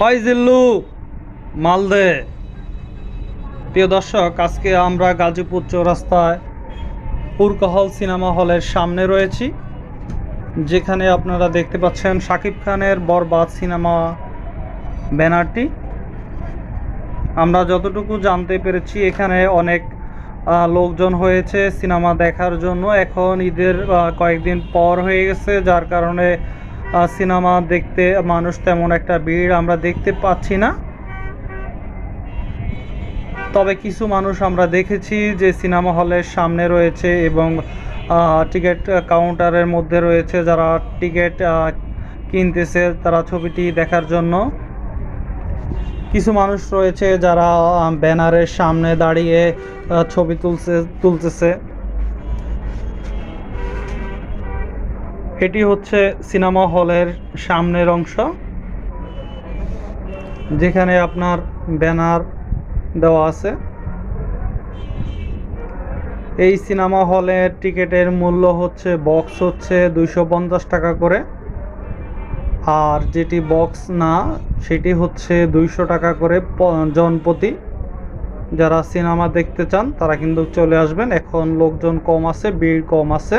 হয় জিল্লু মালদে। প্রিয় দর্শক, আজকে আমরা গাজীপুর চৌরাস্তায় পুরকহল সিনেমা হলের সামনে রয়েছি, যেখানে আপনারা দেখতে পাচ্ছেন শাকিব খানের বরবাদ সিনেমা ব্যানারটি। আমরা যতটুকু জানতে পেরেছি, এখানে অনেক লোকজন হয়েছে সিনেমা দেখার জন্য। এখন ঈদের কয়েকদিন পর হয়ে গেছে, যার কারণে সিনেমা দেখতে মানুষ তেমন একটা ভিড় আমরা দেখতে পাচ্ছি না। তবে কিছু মানুষ আমরা দেখেছি যে সিনেমা হলের সামনে রয়েছে এবং টিকিট কাউন্টারের মধ্যে রয়েছে যারা টিকিট কিনতেছে তারা ছবিটি দেখার জন্য। কিছু মানুষ রয়েছে যারা ব্যানারের সামনে দাঁড়িয়ে ছবি তুলছে, তুলতেছে। এটি হচ্ছে সিনেমা হলের সামনের অংশ, যেখানে আপনার ব্যানার দেওয়া আছে। এই সিনেমা হলের টিকিটের মূল্য হচ্ছে, বক্স হচ্ছে দুইশো পঞ্চাশ টাকা করে। আর যেটি বক্স না, সেটি হচ্ছে দুইশো টাকা করে জনপ্রতি। যারা সিনেমা দেখতে চান, তারা কিন্তু চলে আসবেন। এখন লোকজন কম আছে, ভিড় কম আছে।